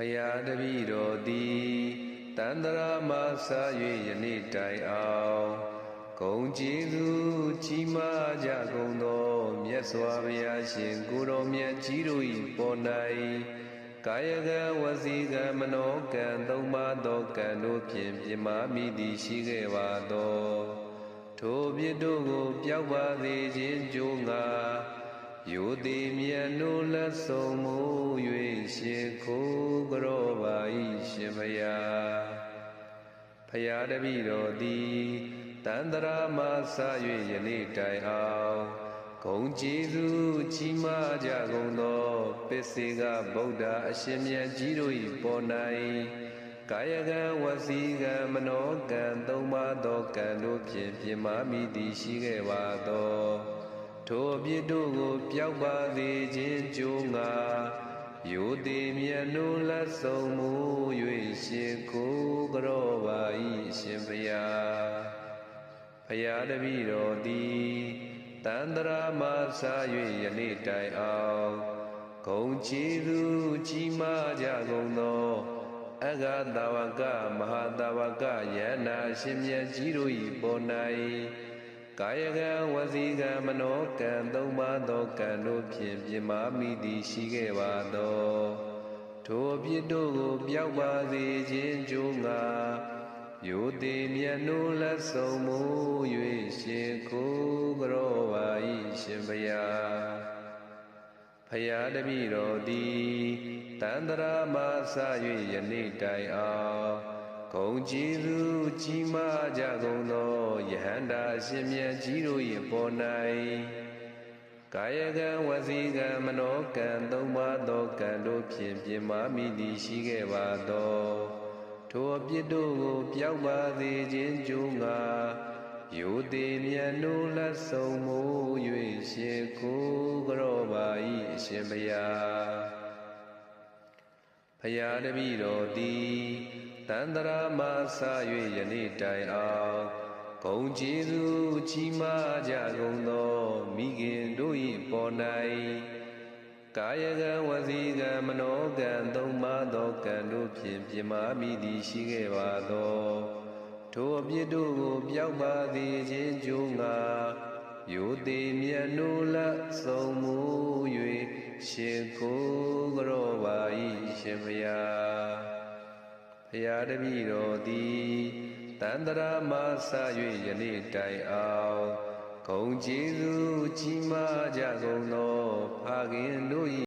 ဖယားတပည့်တော်သည်တန္တရာမဆာ၍ယနေ့တိုင်အောင်ဂုံကျေးဇူးကြီးမားကြကုန်သောမြတ်စွာဘုရားရှင်ကိုတော်မြတ်ကြီးတို့၏ပေါ်၌ကာယကံဝစီကံမနောကံသုံးပါးသောကံတို့ဖြင့်ပြမာမိသည်ရှိခဲ့ပါသော ထိုပြစ်တို့ကိုပျောက်ပါစေခြင်းကြိုးငါ ယိုတိမြတ်နိုးလက်ဆုံးမူ၍ရှင်ခိုးကြောပါ၏ရှင်ဘုရားဖယားတပည့်တော်သည်တန္တရာမဆ၍ယနေ့တိုင်အောင်ဂုံကျေးဇူးကြီးမားကြကုန်သောပစ္စေကဗုဒ္ဓအရှင်မြတ်ကြီးတို့၏ပေါ်၌ကာယကံဝစီကံမနောကံသုံးပါးသောကံတို့ဖြင့်ပြမာမိသည်ရှိခဲ့ပါသော ထိုအပြစ်တို့ကိုပျောက်ပါစေခြင်းကြိုးငါယိုတိမြတ်နိုးလက်ဆုံးမူ၍ရှင်ကိုကြောပါ၏ရှင်ဘုရားဖယားတပည့်တော်သည်တန္တရာမဆာ၍ယနေ့တိုင်အောင်ဂုံချီသူကြီးမားကြကုန်သောအဂတဝကမဟာတဝကယန္နာရှင်မြတ်ကြီးတို့၏ပေါ်၌ ကာယကံဝစီကံမနောကံသုံးပါးသောကံတို့ဖြင့်ပြမာမိသည်ရှိခဲ့ပါသောထိုအပြစ်တို့ကိုပျောက်ပါစေခြင်းကြိုးငါယိုတိမြတ်နိုးလက်ဆုံးမူ၍ရှင်ကိုကြောပါ၏ရှင်ဘုရားဖယားတပည့်တော်သည်တန္တရာမဆ၍ယနေ့တိုင်အောင် ဂုံကြည်သူကြီးမားကြကုန်သောယဟန္တာအရှင်မြတ်ကြီးတို့၏ပေါ်၌ကာယကံဝစီကံမနောကံသုံးပါးသောကံတို့ဖြင့်ပြမာမိသည်ရှိခဲ့ပါသောထိုအပြစ်တို့ကိုပျောက်ပါစေခြင်းကြိုးငါယိုတိမြတ်နိုးလက်ဆုံးမူ၍ရှင်ကိုကြောပါ၏အရှင်ဘုရား ဖယားတပည့်တော်သည်တန္တရာမဆ၍ယနေ့တိုင်အောင်ဂုံကျေးဇူးကြီးမားကြကုန်သောမိခင်တို့၏ပေါ်၌ကာယကံဝစီကံမနောကံသုံးပါးသောကံတို့ဖြင့်ပြမာမိသည်ရှိခဲ့ပါသောထိုအပြစ်တို့ကိုပျောက်ပါစေခြင်းကြိုးငါယိုတိမြတ်နိုးလက်ဆုံးမူ၍ ရှင်ကိုကြောပါ၏ရှင်ဘုရားဖရာတပည့်တော်သည်တန္တရာမဆ၍ယနေ့တိုင်အောင်ဂုံကျေးဇူးကြီးမားကြကုန်သောဖခင်တို့၏